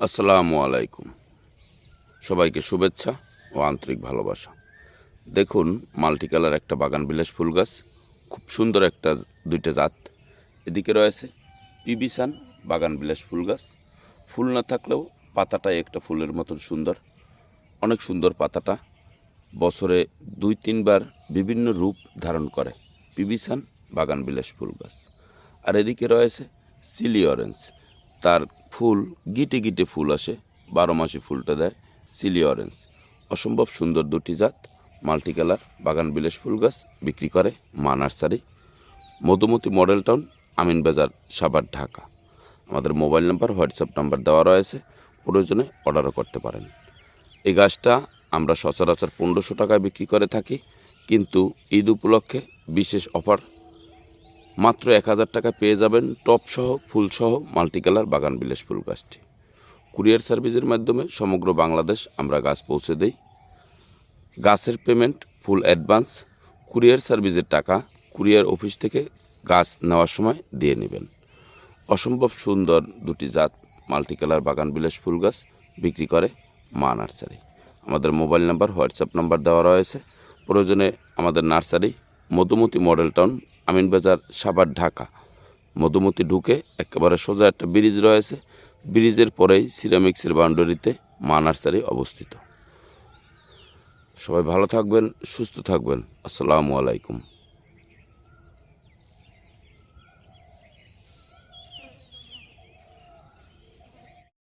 আসসালামু আলাইকুম। সবাইকে শুভেচ্ছা ও আন্তরিক ভালোবাসা। দেখুন মাল্টি কালার একটা বাগান বিলাস ফুল গাছ, খুব সুন্দর একটা দুইটা জাত। এদিকে রয়েছে পিবিসান বাগান বিলাস ফুল গাছ। ফুল না থাকলেও পাতাটাই একটা ফুলের মতন সুন্দর। অনেক সুন্দর পাতাটা বছরে দুই, তিনবার বিভিন্ন রূপ ধারণ করে পিবিসান বাগান বিলাস ফুল গাছ। আর এদিকে রয়েছে সিলি অরেঞ্জ। তার ফুল, গিটে গিটে ফুল আসে, বারো মাসে ফুলটা দেয়, সিলি অরেঞ্জ। অসম্ভব সুন্দর দুটি জাত মাল্টি কালার বাগান বিলাস ফুল গাছ বিক্রি করে মা nursery. Madhumati model town, Amin Bazar, Savar, Dhaka. আমাদের মোবাইল নাম্বার, হোয়াটসঅ্যাপ নাম্বার দেওয়া রয়েছে, প্রয়োজনে অর্ডারও করতে পারেন। এই গাছটা আমরা সচরাচর পনেরোশো টাকায় বিক্রি করে থাকি, কিন্তু ঈদ উপলক্ষে বিশেষ অফার মাত্র এক হাজার টাকা পেয়ে যাবেন টপসহ ফুলসহ মাল্টি কালার বাগান বিলাস ফুল গাছটি। কুরিয়ার সার্ভিসের মাধ্যমে সমগ্র বাংলাদেশ আমরা গাছ পৌঁছে দেই। গাছের পেমেন্ট ফুল অ্যাডভান্স, কুরিয়ার সার্ভিসের টাকা কুরিয়ার অফিস থেকে গাছ নেওয়ার সময় দিয়ে নেবেন। অসম্ভব সুন্দর দুটি জাত মাল্টিকালার বাগান বিলাস ফুল গাছ বিক্রি করে মা নার্সারি। আমাদের মোবাইল নাম্বার, হোয়াটসঅ্যাপ নাম্বার দেওয়া রয়েছে। প্রয়োজনে আমাদের nursery, Madhumati model town Aminbazar Savar Dhaka. Madhumati ঢুকে একেবারে সোজা একটা ব্রিজ রয়েছে। ব্রিজের পরেই সিরামিক্সের বাউন্ডারিতে মা নার্সারি অবস্থিত। সবাই ভালো থাকবেন, সুস্থ থাকবেন। আসসালামু আলাইকুম।